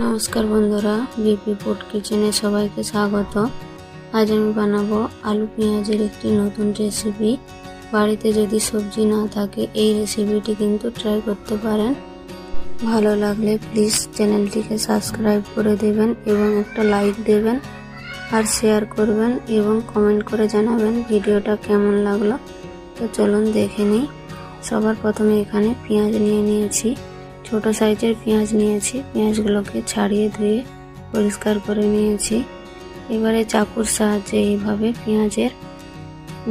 নমস্কার বন্ধুরা, BP food কিচেনে সবাইকে স্বাগত। আজ আমি বানাবো আলু পেঁয়াজের একটি নতুন রেসিপি বাড়িতে যদি সবজি না থাকে, এই রেসিপিটি কিন্তু ট্রাই করতে পারেন। ভালো লাগলে প্লিজ চ্যানেলটিকে সাবস্ক্রাইব করে দেবেন এবং একটা লাইক দেবেন আর শেয়ার করবেন এবং কমেন্ট করে জানাবেন ভিডিওটা কেমন লাগল। তো চলুন দেখে নিই। সবার প্রথমে এখানে পেঁয়াজ নিয়ে নিয়েছি। ছোট সাইজের পেঁয়াজ নিয়েছি। পেঁয়াজগুলোকে ছাড়িয়ে ধুয়ে পরিষ্কার করে নিয়েছি। এবারে চাকুর সাহায্যে এইভাবে পেঁয়াজের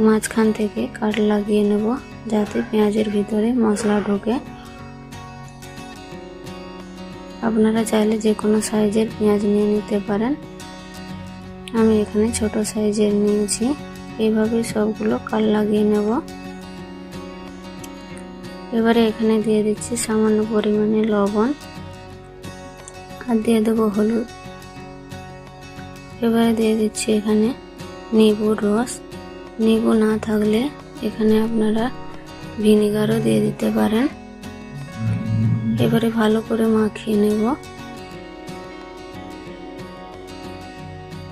মাঝখান থেকে কাট লাগিয়ে নেব, যাতে পেঁয়াজের ভিতরে মশলা ঢোকে। আপনারা চাইলে যে কোনো সাইজের পেঁয়াজ নিয়ে নিতে পারেন। আমি এখানে ছোট সাইজের নিয়েছি। এইভাবে সবগুলো কাট লাগিয়ে নেব। এবারে এখানে দিয়ে দিচ্ছি সামান্য পরিমাণে লবণ। আর দিয়ে দেবো হলুদ। এবারে দিয়ে দিচ্ছি এখানে নিবুর রস। নিবু না থাকলে এখানে আপনারা ভিনিগারও দিয়ে দিতে পারেন। এবারে ভালো করে মাখিয়ে নেব।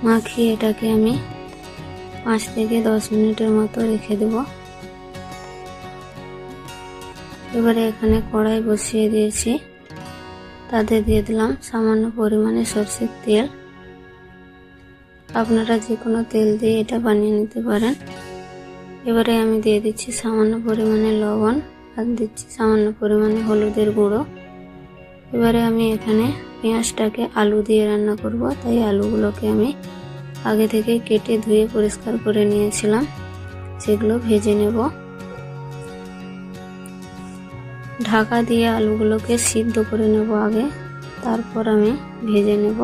মাখিয়ে এটাকে আমি পাঁচ থেকে দশ মিনিটের মতো রেখে দেবো। এবারে এখানে কড়াই বসিয়ে দিয়েছি। তাতে দিয়ে দিলাম সামান্য পরিমাণে সরষের তেল। আপনারা যে কোনো তেল দিয়ে এটা বানিয়ে নিতে পারেন। এবারে আমি দিয়ে দিচ্ছি সামান্য পরিমাণে লবণ আর দিচ্ছি সামান্য পরিমাণে হলুদের গুঁড়ো। এবারে আমি এখানে পেঁয়াজটাকে আলু দিয়ে রান্না করব, তাই আলুগুলোকে আমি আগে থেকে কেটে ধুয়ে পরিষ্কার করে নিয়েছিলাম। সেগুলো ভেজে নেব। ঢাকা দিয়ে আলুগুলোকে সিদ্ধ করে নেব আগে, তারপর আমি ভেজে নেব।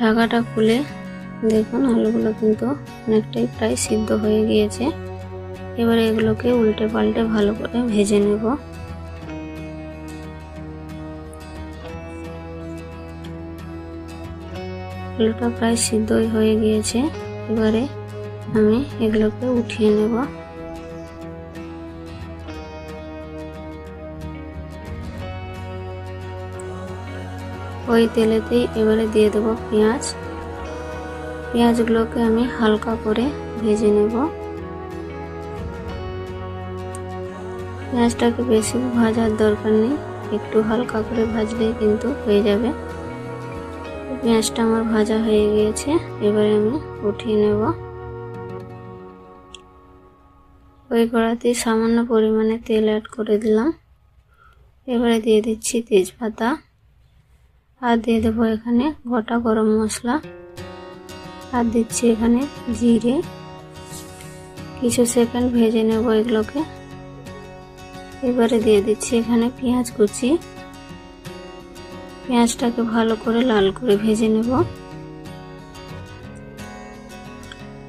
ঢাকাটা খুলে দেখুন আলুগুলো কিন্তু অনেকটাই প্রায় সিদ্ধ হয়ে গিয়েছে। এবারে এগুলোকে উল্টে পাল্টে ভালো করে ভেজে নেব। আলুটা প্রায় সিদ্ধই হয়ে গিয়েছে। এবারে আমি এগুলোকে উঠিয়ে নেব। ওই তেলেতেই এবারে দিয়ে দেবো পেঁয়াজ। পেঁয়াজগুলোকে আমি হালকা করে ভেজে নেব। পেঁয়াজটাকে বেশি ভাজার দরকার নেই, একটু হালকা করে ভাজলেই কিন্তু হয়ে যাবে। পেঁয়াজটা আমার ভাজা হয়ে গিয়েছে, এবারে আমি উঠিয়ে নেব। ওই কড়াতেই সামান্য পরিমাণে তেল অ্যাড করে দিলাম। এবারে দিয়ে দিচ্ছি তেজপাতা। আর দিয়ে দেবো এখানে গোটা গরম মশলা। আর দিচ্ছি এখানে জিরে। কিছু সেকেন্ড ভেজে নেব এগুলোকে। এবারে দিয়ে দিচ্ছি এখানে পেঁয়াজ কুচি। পেঁয়াজটাকে ভালো করে লাল করে ভেজে নেব।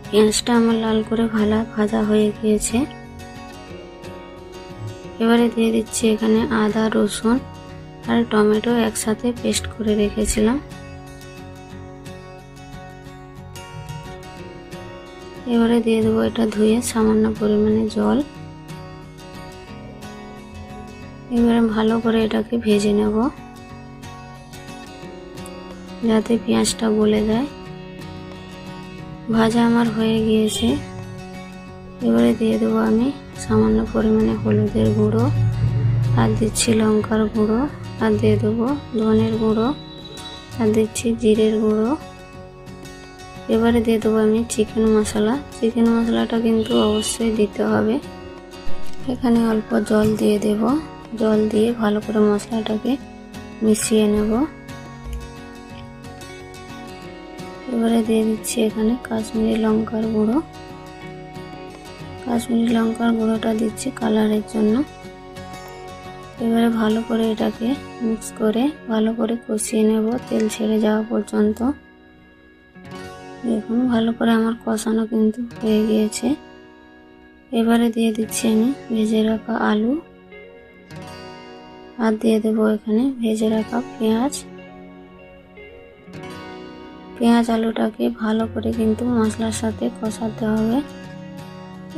পেঁয়াজটা আমার লাল করে ভালো, ভাজা হয়ে গিয়েছে। এবারে দিয়ে দিচ্ছি এখানে আদা, রসুন। আর টমেটো একসাথে পেস্ট করে রেখেছিলাম। এবারে দিয়ে দেবো এটা ধুয়ে সামান্য পরিমাণে জল। এবারে ভালো করে এটাকে ভেজে নেব। যাতে পেঁয়াজটা গলে যায়। ভাজা আমার হয়ে গিয়েছে। এবারে দিয়ে দেবো আমি সামান্য পরিমাণে হলুদের গুঁড়ো। আর দিচ্ছি লঙ্কার গুঁড়ো, আর দিয়ে দেবো ধনের গুঁড়ো, আর দিচ্ছি জিরের গুঁড়ো। এবারে দিয়ে দেবো আমি চিকেন মশলা। চিকেন মশলাটা কিন্তু অবশ্যই দিতে হবে। এখানে অল্প জল দিয়ে দেব। জল দিয়ে ভালো করে মশলাটাকে মিশিয়ে নেব। এবারে দিয়ে দিচ্ছি এখানে কাশ্মীরি লঙ্কার গুঁড়ো। কাশ্মীরি লঙ্কার গুঁড়োটা দিচ্ছি কালারের জন্য। এবারে ভালো করে এটাকে মিক্স করে ভালো করে কষিয়ে নেব তেল ছেড়ে যাওয়া পর্যন্ত। দেখুন, ভালো করে আমার কষানো কিন্তু হয়ে গিয়েছে। এবারে দিয়ে দিচ্ছি আমি ভেজে রাখা আলু। আর দিয়ে দেবো এখানে ভেজে রাখা পেঁয়াজ। পেঁয়াজ আলুটাকে ভালো করে কিন্তু মশলার সাথে কষাতে হবে।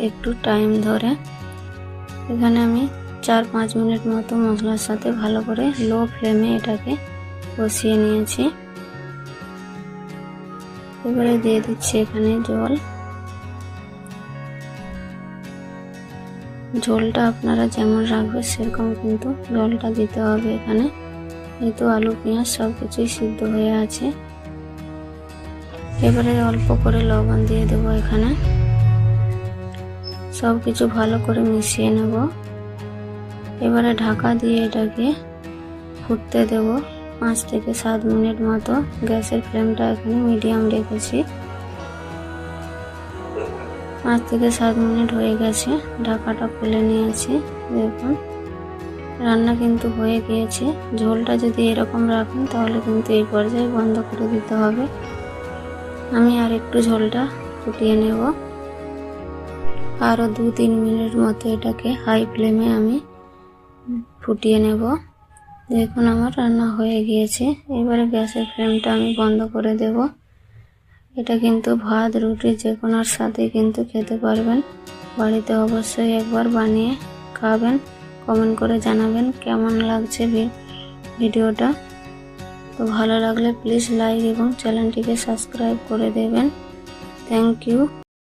একটু টাইম ধরে। এখানে আমি চার পাঁচ মিনিট মতো মশলার সাথে ভালো করে লো ফ্লেমে এটাকে কষিয়ে নিয়েছি। এবারে দিয়ে দিচ্ছি এখানে জল। ঝোলটা আপনারা যেমন রাখবে সেরকম কিন্তু জলটা দিতে হবে এখানে। যেহেতু আলু, পেঁয়াজ সব কিছুই সিদ্ধ হয়ে আছে। এবারে অল্প করে লবণ দিয়ে দেবো এখানে। সব কিছু ভালো করে মিশিয়ে নেব। এবারে ঢাকা দিয়ে এটাকে ফুটতে দেব পাঁচ থেকে সাত মিনিট মতো। গ্যাসের ফ্লেমটা এখানে মিডিয়াম রেখেছি। পাঁচ থেকে সাত মিনিট হয়ে গেছে, ঢাকাটা খুলে নিয়েছি। দেখুন, রান্না কিন্তু হয়ে গিয়েছে। ঝোলটা যদি এরকম রাখেন, তাহলে কিন্তু এই পর্যায়ে বন্ধ করে দিতে হবে। আমি আর একটু ঝোলটা ফুটিয়ে নেব। আরও দু তিন মিনিট মতো এটাকে হাই ফ্লেমে আমি ফুটিয়ে নেব। দেখুন আমার রান্না হয়ে গিয়েছে। এবারে গ্যাসের ফ্লেমটা আমি বন্ধ করে দেব। এটা কিন্তু ভাত, রুটি যে কোনোর সাথে কিন্তু খেতে পারবেন। বাড়িতে অবশ্যই একবার বানিয়ে খাবেন। কমেন্ট করে জানাবেন কেমন লাগছে ভিডিওটা। তো ভালো লাগলে প্লিজ লাইক এবং চ্যানেলটিকে সাবস্ক্রাইব করে দেবেন। Thank you.